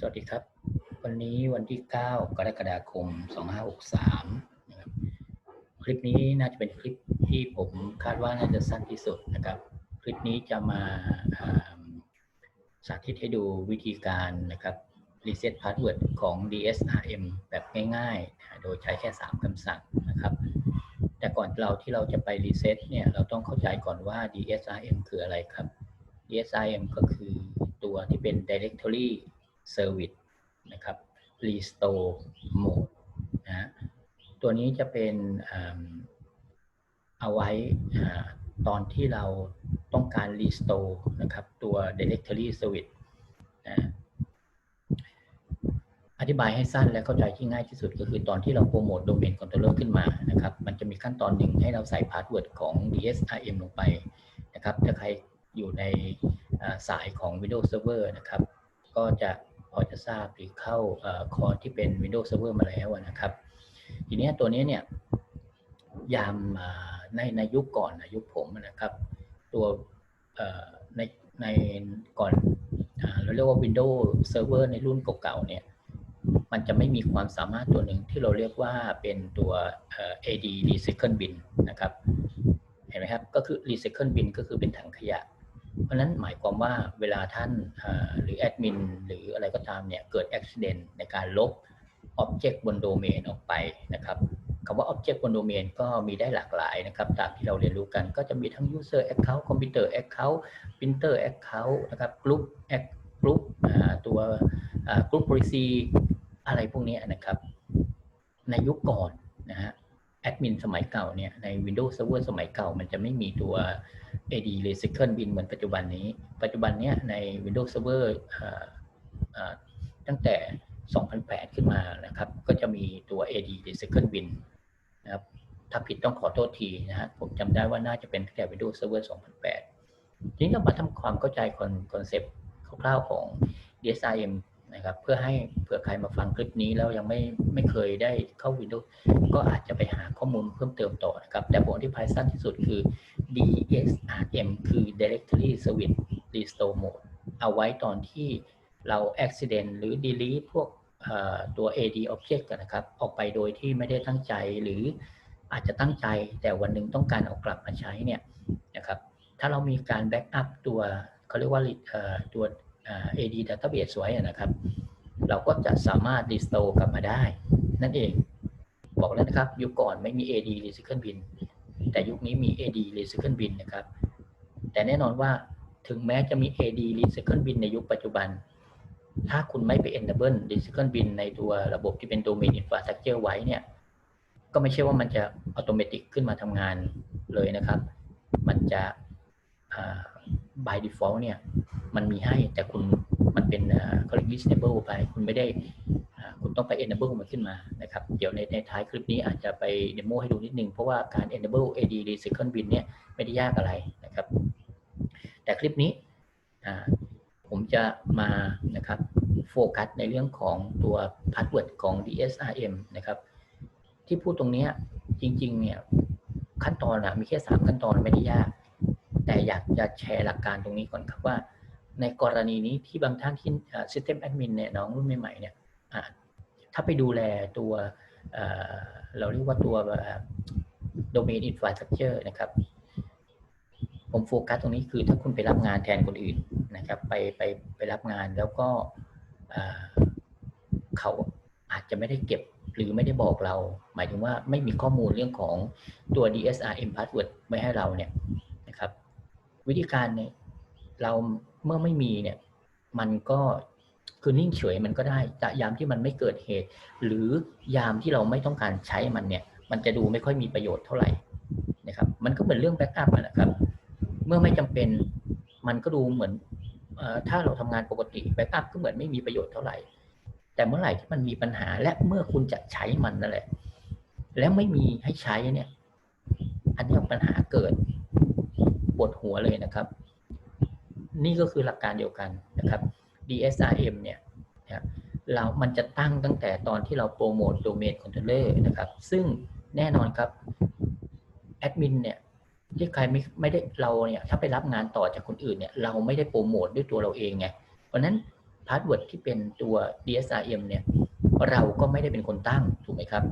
สวัสดีครับ วันนี้วันที่ 9 กรกฎาคม 2563นะครับคลิปนี้น่าจะเป็นคลิปที่ผมคาดว่าน่าจะสั้นที่สุดนะครับ คลิปนี้จะมาสาธิตให้ดูวิธีการนะครับ reset password ของ DSRM แบบง่ายๆ โดยใช้แค่ 3 คำสั่งนะครับ แต่ก่อนเราที่เราจะไป reset เนี่ยเราต้องเข้าใจก่อนว่า DSRM คืออะไรครับ DSRM ก็คือตัวที่เป็น directory service นะครับ restore mode นะฮะตัวนี้จะเป็นเอาไว้ตอนที่เราต้องการ restore นะครับ ตัว directory service นะอธิบายให้สั้นและเข้าใจที่ง่ายที่สุดก็คือตอนที่เราโปรโมท domain controller ขึ้นมานะครับ มันจะมีขั้นตอนหนึ่งให้เราใส่พาสเวิร์ดของ DSRM ลงไปนะครับ ถ้าใครอยู่ในสายของ Windows Server นะครับ ก็จะ อจะทราบหรือเข้าคอร์สที่เป็น Windows Server มาแล้วนะครับ ทีนี้ตัวนี้เนี่ยยามในในยุคก่อนนะยุคผมนะครับ ตัวในในก่อนเราเรียกว่า Windows Server ในรุ่นเก่าๆเนี่ยมันจะไม่มีความสามารถตัวหนึ่งที่เราเรียกว่าเป็นตัว AD Recycle Bin นะครับ เห็นไหมครับ ก็คือ Recycle Bin ก็คือเป็นถังขยะ เพราะนั้นหมายความว่าเวลาท่านหรือแอดมินหรืออะไรก็ตามเนี่ยเกิดอุบิเหตุในการลบ Object บนโดเมนออกไปนะครับคำว่า Object บนโดเมนก็มีได้หลากหลายนะครับ ตามที่เราเรียนรู้กันก็จะมีทั้ง User Account Computer Account Printer Account นะครับ Group Act Group อ่าตัว Group Policy อะไรพวกนี้นะครับ ในยุคก่อนนะฮะ ดมินสมัยเก่าเนี่ยใน Windows Server สมัยเก่า มันจะไม่มีตัว AD Recycle Bin เหมือนปัจจุบันนี้ ปัจจุบันเนี้ยใน Windows Server อ่าอ่าตั้งแต่ 2008 ขึ้นมานะครับ ก็จะมีตัว AD Recycle Bin นะครับถ้าผิดต้องขอโทษทีนะฮะผมจำได้ว่าน่าจะเป็นตั้งแต่ Windows Server 2008 ทีนี้เรามาทำความเข้าใจคอนเซปต์คร่าวๆของ DSIM นะครับ เพื่อให้เผื่อใครมาฟังคลิปนี้แล้วยังไม่ไม่เคยได้เข้า Windows ก็อาจจะไปหาข้อมูลเพิ่มเติมต่อนะครับ แต่ผมอธิบายสั้นที่สุดคือ DSRM คือ Directory Service Restore Mode เอาไว้ตอนที่เรา accident หรือ delete พวกตัว AD object นะครับ ออกไปโดยที่ไม่ได้ตั้งใจหรืออาจจะตั้งใจแต่วันหนึ่งต้องการเอากลับมาใช้เนี่ยนะครับ ถ้าเรามีการ backup ตัวเขาเรียกว่าตัว AD database ไว้อะนะครับ เราก็จะสามารถ restore กลับมาได้ นั่นเอง บอกแล้วนะครับ ยุคก่อนไม่มี AD Recycle Bin แต่ยุคนี้มี AD Recycle Bin นะครับ แต่แน่นอนว่าถึงแม้จะมี AD Recycle Bin ในยุคปัจจุบัน ถ้าคุณไม่ไป enable Recycle Bin ในตัวระบบที่เป็น Domain Infrastructure ไว้เนี่ย ก็ไม่ใช่ว่ามันจะอัตโนมัติขึ้นมาทำงานเลยนะครับ มันจะ by default เนี่ยมันมีให้แต่คุณมันเป็นอ่าเขาเรียก disable ไป คุณไม่ได้คุณต้องไป enable มันขึ้นมานะครับ เดี๋ยวในในท้ายคลิปนี้อาจจะไปเดโมให้ดูนิดนึง เพราะว่าการ enable AD recycle bin เนี่ยไม่ได้ยากอะไรนะครับ แต่คลิปนี้ผมจะมานะครับโฟกัสในเรื่องของตัว password ของ DSRM นะครับ ที่พูดตรงนี้จริงๆเนี่ยขั้นตอนอะมีแค่ 3 ขั้นตอนไม่ได้ยาก แต่อยากจะแชร์หลักการตรงนี้ก่อนครับว่า ในกรณีนี้ที่บางท่านที่ System Admin เนี่ยน้องรุ่นใหม่ๆเนี่ยถ้าไปดูแลตัวเเราเรียกว่าตัว Domain Infrastructure นะครับ ผมโฟกัสตรงนี้คือถ้าคุณไปรับงานแทนคนอื่นนะครับ ไปไปไปรับงานแล้วก็เขาอาจจะไม่ได้เก็บหรือไม่ได้บอกเรา หมายถึงว่าไม่มีข้อมูลเรื่องของตัว DSRM password ไว้ให้เราเนี่ย วิธีการเนี่ยเราเมื่อไม่มีเนี่ยมันก็คือนิ่งเฉยมันก็ได้แต่ยามที่มันไม่เกิดเหตุ หรือยามที่เราไม่ต้องการใช้มันเนี่ย มันจะดูไม่ค่อยมีประโยชน์เท่าไหร่นะครับมันก็เหมือนเรื่องแบ็กอัพนะครับ เมื่อไม่จำเป็นมันก็ดูเหมือนถ้าเราทำงานปกติแบ็กอัพก็เหมือนไม่มีประโยชน์เท่าไหร่ แต่เมื่อไหร่ที่มันมีปัญหาและเมื่อคุณจะใช้มันนั่นแหละ แล้วไม่มีให้ใช้เนี่ย อันนี้ปัญหาเกิด ปวดหัวเลยนะครับ นี่ก็คือหลักการเดียวกันนะครับ DSRM เนี่ยนะเรา มันจะตั้งตั้งแต่ตอนที่เราโปรโมทโดเมนคอนโทรลเลอร์นะครับ ซึ่งแน่นอนครับแอดมินเนี่ยที่ใครไม่ไม่ได้เราเนี่ยถ้าไปรับงานต่อจากคนอื่นเนี่ยเราไม่ได้โปรโมทด้วยตัวเราเองไง เพราะฉะนั้นพาสเวิร์ดที่เป็นตัว DSRM เนี่ยเราก็ไม่ได้เป็นคนตั้งถูกไหมครับ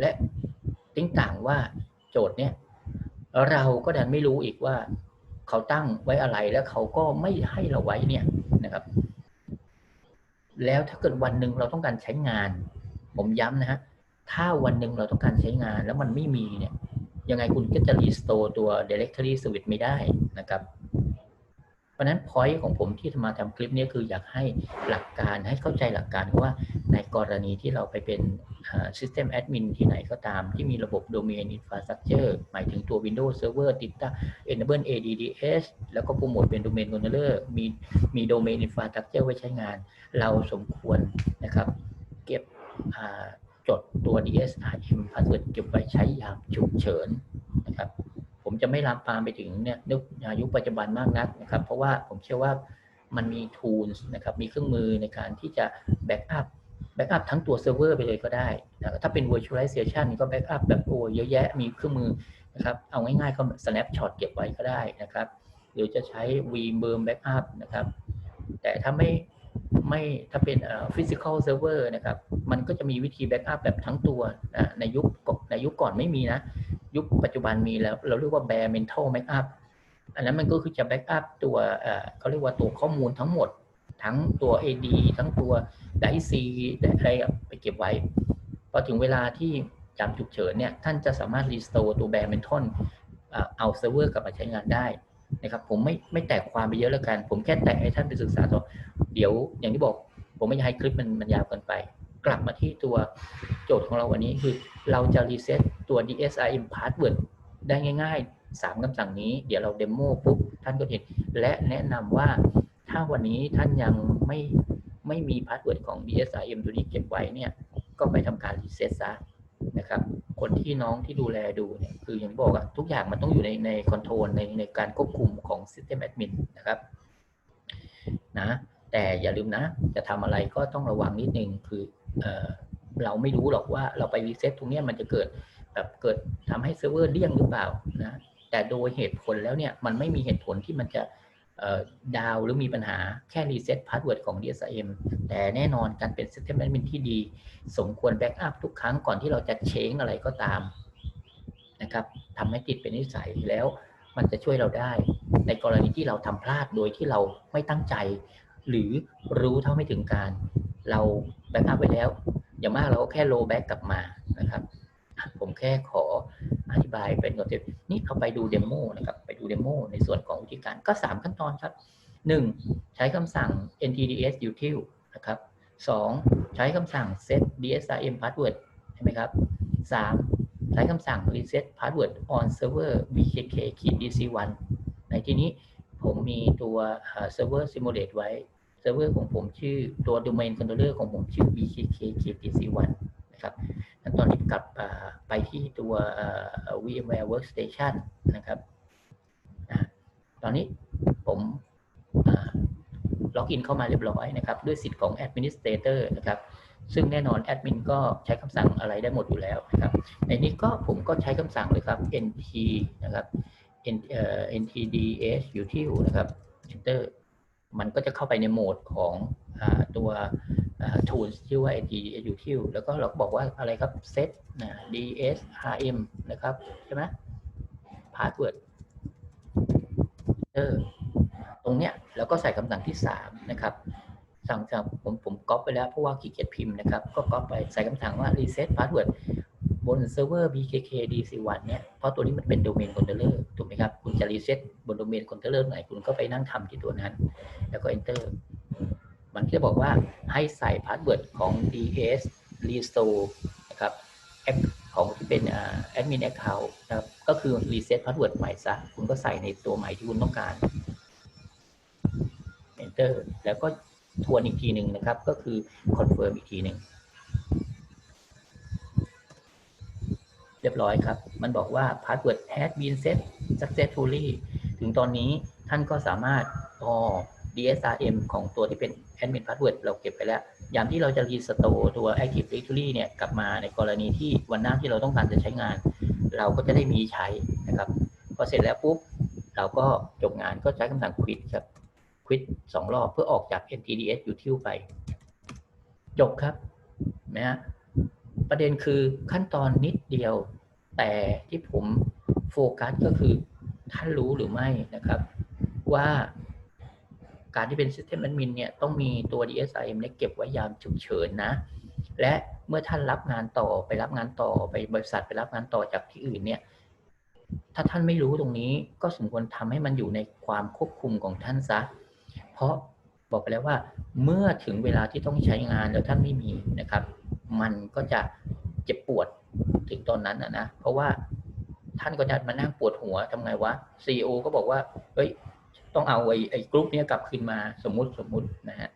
และติ้งต่างว่าโจทย์เนี่ย เราก็ดันไม่รู้อีกว่าเขาตั้งไว้อะไรแล้วเขาก็ไม่ให้เราไว้เนี่ยนะครับ แล้วถ้าเกิดวันหนึ่งเราต้องการใช้งาน ผมย้ำนะฮะถ้าวันหนึ่งเราต้องการใช้งานแล้วมันไม่มีเนี่ยยังไงคุณก็จะรีสโตร์ตัว directory service ไม่ได้นะครับ ราะฉะนั้น point ของผมที่มาทำคลิปนี้คืออยากให้หลักการให้เข้าใจหลักการว่าในกรณีที่เราไปเป็น system admin ที่ไหนก็ตาม ที่มีระบบ domain infrastructure หมายถึงตัว Windows Server ติดตั้ง enable ADDS แล้วก็โปรโมทเป็น domain controller มีมี domain infrastructure ไว้ใช้งาน เราสมควรนะครับ เก็บจดตัว DSRM password เก็บไว้ใช้ยามฉุกเฉินนะครับ ผมจะไม่ลามปามไปถึงเนี่ยนึกยุคปัจจุบันมากนักนะครับ เพราะว่าผมเชื่อว่ามันมี tools นะครับ มีเครื่องมือในการที่จะ backup backup ทั้งตัวเซิร์ฟเวอร์ไปเลยก็ได้นะถ้าเป็น virtualization ก็ backup แบบโอ้เยอะแยะมีเครื่องมือนะครับ เอาง่ายๆก็ snapshot เก็บไว้ก็ได้นะครับ หรือจะใช้ vberm backup นะครับ แต่ถ้าไม่ ไม่ถ้าเป็นเอ่อ physical server นะครับ มันก็จะมีวิธี backup แบบทั้งตัวนะในยุคในยุคก่อนไม่มีนะ ยุคปัจจุบันมีแล้ว เราเรียกว่า bare mental backup อันนั้นมันก็คือจะ backup ตัวเอ่อเขาเรียกว่าตัวข้อมูลทั้งหมด ทั้งตัว AD ทั้งตัวไดซีอะไรไปเก็บไว้ พอถึงเวลาที่จำฉุกเฉินเนี่ย ท่านจะสามารถ restore ตัว bare mental เอาเซิร์ฟเวอร์กลับมาใช้งานได้ นะครับผมไม่ไม่แตกความไปเยอะแล้วกัน ผมแค่แตะให้ท่านไปศึกษาต่อ เดี๋ยวอย่างที่บอก ผมไม่อยากให้คลิปมันมันยาวเกินไป กลับมาที่ตัวโจทย์ของเราวันนี้คือ เราจะรีเซ็ตตัว DSRM password ได้ง่ายๆ 3คำสั่งนี้ เดี๋ยวเราเดโมปุ๊บท่านก็เห็น และแนะนำว่าถ้าวันนี้ท่านยังไม่ไม่มีพาสเวิร์ดของ DSRM ตัวนี้เก็บไว้เนี่ย ก็ไปทำการรีเซ็ตซะ นะครับ คนที่น้องที่ดูแลดูเนี่ยคืออย่างบอกอะทุกอย่างมันต้องอยู่ในในคอนโทรลในในการควบคุมของ System Admin นะครับนะแต่อย่าลืมนะ จะทำอะไรก็ต้องระวังนิดนึงคือเออเราไม่รู้หรอกว่าเราไปรีเซ็ตตรงนี้มันจะเกิดแบบเกิดทำให้เซิร์ฟเวอร์เลี่ยงหรือเปล่านะแต่โดยเหตุผลแล้วเนี่ยมันไม่มีเหตุผลที่มันจะ ดาวหรือมีปัญหาแค่รีเซ็ตพาสเวิร์ดของ DSM แต่แน่นอนการเป็น System Admin ที่ดี สมควรแบ็กอัพทุกครั้งก่อนที่เราจะเชงอะไรก็ตามนะครับทำให้ติดเป็นนิสัยแล้วมันจะช่วยเราได้ ในกรณีที่เราทำพลาดโดยที่เราไม่ตั้งใจ หรือรู้เท่าไม่ถึงการ เราแบ็กอัพไว้แล้ว อย่างมากเราก็แค่โลแบ็กกลับมานะครับ ผมแค่ขออธิบายเป็นคอนเซ็ปต์นี่เราไปดูเดโมนะครับ ไปดูเดโมในส่วนของวิธีการก็ 3 ขั้นตอนครับ 1. ใช้คำสั่ง ntds util นะครับ 2. ใช้คำสั่ง set dsrm password ใช่ไหมครับ 3. ใช้คำสั่ง reset password on server bkk dc1 ในที่นี้ผมมีตัว server simulate ไว้ เซิร์ฟเวอร์ของผมชื่อตัว domain controller ของผมชื่อ bkk dc1 นะครับงั้นตอนนี้กลับไปที่ตัว vmware workstation นะครับ ตอนนี้ผมล็อกอินเข้ามาเรียบร้อยนะครับ ด้วยสิทธิ์ของ administrator นะครับ ซึ่งแน่นอนแอดมินก็ใช้คำสั่งอะไรได้หมดอยู่แล้วนะครับ ในนี้ก็ผมก็ใช้คำสั่งเลยครับ nt นะครับ N- เอ่อ ntds util นะครับ enter มันก็จะเข้าไปในโหมดของอตัว อ่า tools ชื่อว่า ntds util แล้วก็เราบอกว่าอะไรครับ set นะ dsrm นะครับ ใช่ไหม password enter ตรงเนี้ยแล้วก็ใส่คำสั่งที่ 3 นะครับ สั่งสั่งผมผมก๊อปไปแล้วเพราะว่าขี้เกียจพิมพ์นะครับ ก็ก๊อปไปใส่คำสั่งว่า reset password บนเซิร์ฟเวอร์ bkk dc1 เนี่ย เพราะตัวนี้มันเป็นโดเมนคอนโทรเลอร์ถูกไหมครับ คุณจะ reset บนโดเมนคอนโทรเลอร์ไหน คุณก็ไปนั่งทำที่ตัวนั้น แล้วก็ enter มันจะบอกว่าให้ใส่พาสเวิร์ดของ ds restore นะครับ app ของที่เป็นอ่า admin account นะครับก็คือ reset password ใหม่ซะคุณก็ใส่ในตัวใหม่ที่คุณต้องการ enter แล้วก็ทวนอีกทีหนึ่งนะครับ ก็คือ confirm อีกทีหนึ่งเรียบร้อยครับ มันบอกว่า password has been set successfully ถึงตอนนี้ท่านก็สามารถพอ DSRM ของตัวที่เป็น admin password เราเก็บไปแล้ว ยามที่เราจะ restore ตัว active directory เนี่ยกลับมาในกรณีที่วันหน้าที่เราต้องการจะใช้งาน เราก็จะได้มีใช้นะครับ พอเสร็จแล้วปุ๊บ เราก็จบงานก็ใช้คำสั่ง quit ครับควิดสองรอบเพื่อออกจาก NTDS util ไป จบครับนะฮะประเด็นคือขั้นตอนนิดเดียว แต่ที่ผมโฟกัสก็คือท่านรู้หรือไม่นะครับ ว่า การที่เป็น System Admin เนี่ยต้องมีตัว DSIM เนี่ยเก็บไว้ยามฉุกเฉินนะ และเมื่อท่านรับงานต่อไปรับงานต่อไปบริษัทไปรับงานต่อจากที่อื่นเนี่ยถ้าท่านไม่รู้ตรงนี้ก็สมควรทำให้มันอยู่ในความควบคุมของท่านซะ เพราะบอกไปแล้วว่า เมื่อถึงเวลาที่ต้องใช้งานแล้วท่านไม่มีนะครับ มันก็จะเจ็บปวดถึงตอนนั้นนะนะเพราะว่าท่านก็จะมานั่งปวดหัวทำไงวะซีอก็บอกว่าเฮ้ย ต้องเอาไอ้ไอ้กรุ๊ปนี้กลับคืนมาสมมุติสมมุตินะฮะ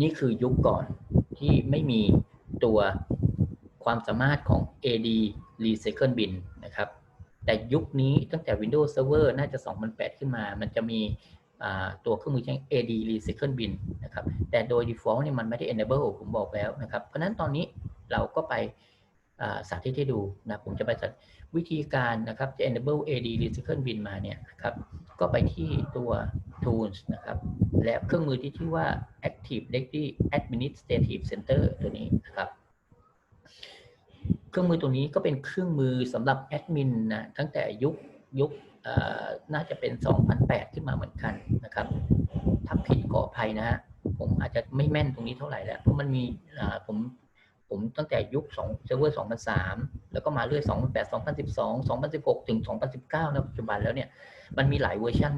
นี่คือยุคก่อนที่ไม่มีตัวความสามารถของ AD Recycle Bin นะครับ แต่ยุคนี้ตั้งแต่ Windows Server น่าจะ 2008 ขึ้นมา มันจะมีตัวเครื่องมือใช้ AD Recycle Bin นะครับ แต่โดย default เนี่ยมันไม่ได้ enable ผมบอกแล้วนะครับ เพราะฉะนั้นตอนนี้เราก็ไป สาธิตให้ดูนะผมจะไปสาธิตวิธีการนะครับจะ enable AD Recycle Bin มาเนี่ยนะครับก็ไปที่ตัว tools นะครับและเครื่องมือที่ชื่อว่า Active Directory Administrative Center ตัวนี้นะครับเครื่องมือตัวนี้ก็เป็นเครื่องมือสำหรับแอดมินนะตั้งแต่ยุคยุคน่าจะเป็น 2008 ขึ้นมาเหมือนกันนะครับถ้าผิดขออภัยนะฮะผมอาจจะไม่แม่นตรงนี้เท่าไหร่แล้วเพราะมันมีผม ผมตั้งแต่ยุค2เซิร์ฟเวอร์ 2003 แล้วก็มาเรื่อย 2008 2012 2016 ถึง 2019 นะปัจจุบันแล้วเนี่ย มันมีหลายเวอร์ชัน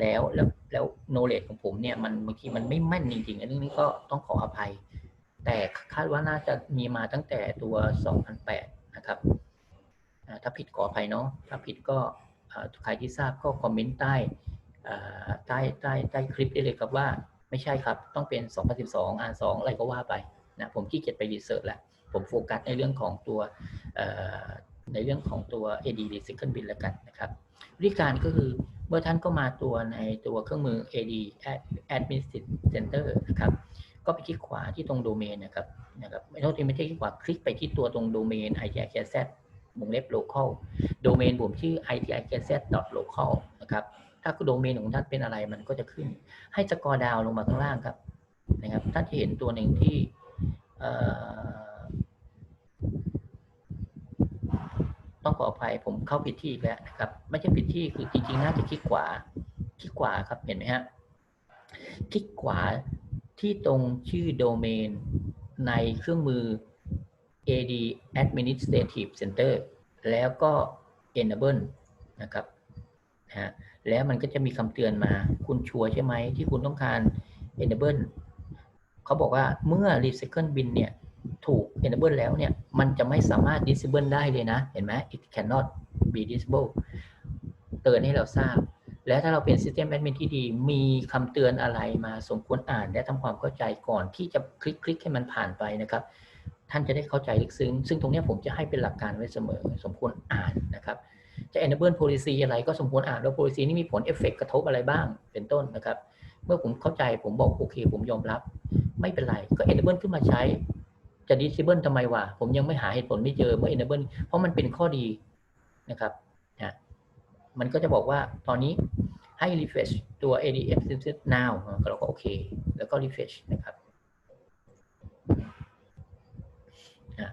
แล้ว แล้วแล้วโนเล e ของผมเนี่ย มันบางทีมันไม่แม่นจริงๆ อันนี้ก็ต้องขออภัย แต่คาดว่าน่าจะมีมาตั้งแต่ตัว 2008 นะครับ ถ้าผิดขออภัยเนาะ ถ้าผิดก็ใครที่ทราบก็คอมเมนต์ใต้ใต้ใต้ใต้คลิปได้เลยครับว่าไม่ใช่ครับ ต้องเป็น 2012 อ่าน2อะไรก็ว่าไป นะผมขี้เกียจไปรีเสิร์ชแหละผมโฟกัสในเรื่องของตัวในเรื่องของตัว AD Recycle Bin แล้วกันนะครับ วิธีการก็คือเมื่อท่านก็มาตัวในตัวเครื่องมือ AD Administrative Center นะครับ ก็ไปคลิกขวาที่ตรงโดเมนนะครับนะครับไม่ต้องที่ไม่ใช่คลิกขวาคลิกไปที่ตัวตรงโดเมน ITIKZ วงเล็บ local โดเมนผมชื่อ ITIKZ local นะครับถ้าโดเมนของท่านเป็นอะไรมันก็จะขึ้น ให้สกอร์ดาวลงมาข้างล่างครับนะครับท่านจะเห็นตัวหนึ่งที่ ต้องขออภัยผมเข้าผิดที่แล้วนะครับ ไม่ใช่ผิดที่คือจริงๆน่าจะคลิกขวาคลิกขวาครับเห็นไหมฮะคลิกขวาที่ตรงชื่อโดเมนในเครื่องมือ AD Administrative Center แล้วก็ Enable นะครับนะฮะแล้วมันก็จะมีคำเตือนมา คุณชัวร์ใช่ไหมที่คุณต้องการ Enable เขาบอกว่าเมื่อ Recycle Bin เนี่ยถูก enable แล้วเนี่ยมันจะไม่สามารถ disable ได้เลยนะ เห็นไหม it cannot be disable เตือนให้เราทราบ และถ้าเราเป็น System Admin ที่ดี มีคำเตือนอะไรมาสมควรอ่าน และทำความเข้าใจก่อนที่จะคลิกคลิกให้มันผ่านไปนะครับ ท่านจะได้เข้าใจลึกซึ้ง ซึ่งตรงนี้ผมจะให้เป็นหลักการไว้เสมอ สมควรอ่านนะครับจะ enable policy อะไรก็สมควรอ่านว่า policy นี้มีผลเอฟเฟกกระทบอะไรบ้างเป็นต้นนะครับ เมื่อผมเข้าใจผมบอกโอเค ผมยอมรับ ไม่เป็นไรก็ enable ขึ้นมาใช้ จะ disable ทำไมวะผมยังไม่หาเหตุผลไม่เจอเมื่อ enable เพราะมันเป็นข้อดีนะครับนะมันก็จะบอกว่าตอนนี้ให้ refresh ตัว ADF system now เราก็โอเค แล้วก็ refresh นะครับนะ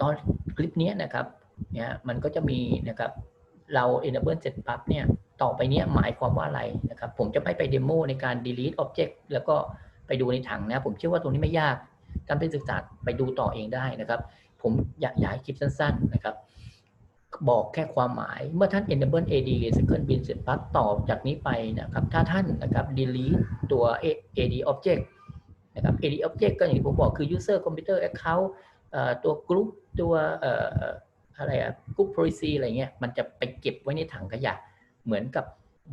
ตอนคลิปนี้นะครับเนี่ยมันก็จะมีนะครับเรา enable เสร็จปั๊บเนี่ย ต่อไปนี้หมายความว่าอะไรนะครับ ผมจะไปไปเดโมในการ delete object แล้วก็ไปดูในถังนะ ผมเชื่อว่าตรงนี้ไม่ยากท่านไปศึกษาไปดูต่อเองได้นะครับ ผมอยากอยากให้คลิปสั้น ๆ นะครับ บอกแค่ความหมายเมื่อท่าน enable ad recycle bin เสร็จปั๊บต่อจากนี้ไปนะครับ ถ้าท่านนะครับ delete ตัว ad object นะครับ ad object ก็อย่างที่ผมบอกคือ user computer account ตัว group ตัวอะไรอะ group policy อะไรเงี้ยมันจะไปเก็บไว้ในถังขยะ เหมือนกับ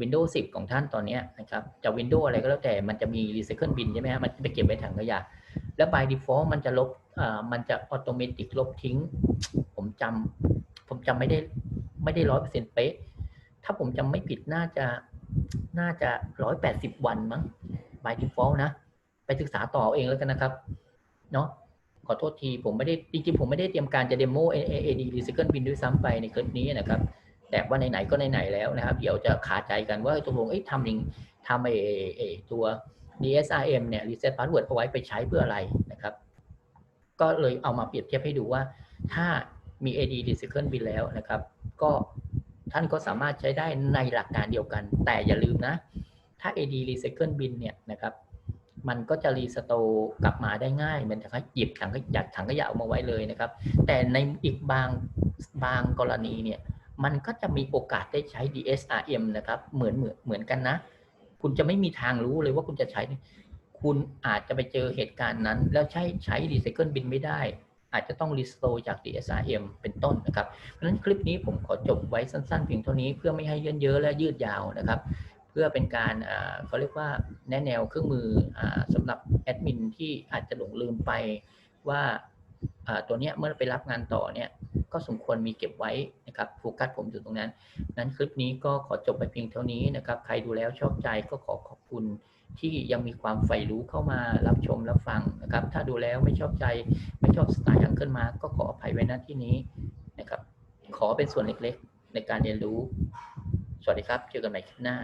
Windows 10 ของท่านตอนนี้นะครับจะ Windows อะไรก็แล้วแต่มันจะมี recycle bin ใช่ไหมฮะมันไปเก็บไว้ถังขยะ แล้ว by default มันจะลบอ่ามันจะอัตโนมัติลบทิ้ง ผมจำผมจำไม่ได้ไม่ได้ร้อยเปอร์เซ็นต์เป๊ะ ถ้าผมจำไม่ผิดน่าจะน่าจะร้อยแปดสิบวันมั้ง by default นะ ไปศึกษาต่อเองแล้วกันนะครับเนาะขอโทษทีผมไม่ได้จริงๆผมไม่ได้เตรียมการจะเดโม AD Recycle Bin ด้วยซ้ำไปในคลิปนี้นะครับ แต่ว่าไหนๆก็ไหนๆแล้วนะครับ เดี๋ยวจะขาใจกันว่าตกลงทำยังทำไอ้ตัว DSRM เนี่ย reset password เอาไว้ไปใช้เพื่ออะไรนะครับ ก็เลยเอามาเปรียบเทียบให้ดูว่า ถ้ามี AD recycle bin แล้วนะครับ ก็ท่านก็สามารถใช้ได้ในหลักการเดียวกัน แต่อย่าลืมนะ ถ้า AD recycle bin เนี่ยนะครับมันก็จะรีสโตกลับมาได้ง่ายเหมือนกับหยิบถังขยะถังขยะออกมาไว้เลยนะครับ แต่ในอีกบางบางกรณีเนี่ย มันก็จะมีโอกาสได้ใช้ DSRM นะครับ เหมือนเหมือนเหมือนกันนะ คุณจะไม่มีทางรู้เลยว่าคุณจะใช้ คุณอาจจะไปเจอเหตุการณ์นั้น แล้วใช้ใช้ Recycle Bin ไม่ได้ อาจจะต้อง Restore จาก DSRM เป็นต้นนะครับ เพราะฉะนั้นคลิปนี้ผมขอจบไว้สั้นๆ เพียงเท่านี้เพื่อไม่ให้เยินเยอะและยืดยาวนะครับ เพื่อเป็นการเขาเรียกว่าแนะแนวเครื่องมืออสำหรับแอดมินที่อาจจะหลงลืมไปว่า ตัวเนี้ยเมื่อไปรับงานต่อเนี่ยก็สมควรมีเก็บไว้นะครับโฟกัสผมอยู่ตรงนั้น นั้นคลิปนี้ก็ขอจบไปเพียงเท่านี้นะครับ ใครดูแล้วชอบใจก็ขอขอบคุณที่ยังมีความใฝ่รู้เข้ามารับชมรับฟังนะครับ ถ้าดูแล้วไม่ชอบใจไม่ชอบสไตล์ยังขึ้นมาก็ขออภัยไว้ณที่นี้นะครับ ขอเป็นส่วนเล็กๆ ในการเรียนรู้ สวัสดีครับ เจอกันใหม่คลิปหน้า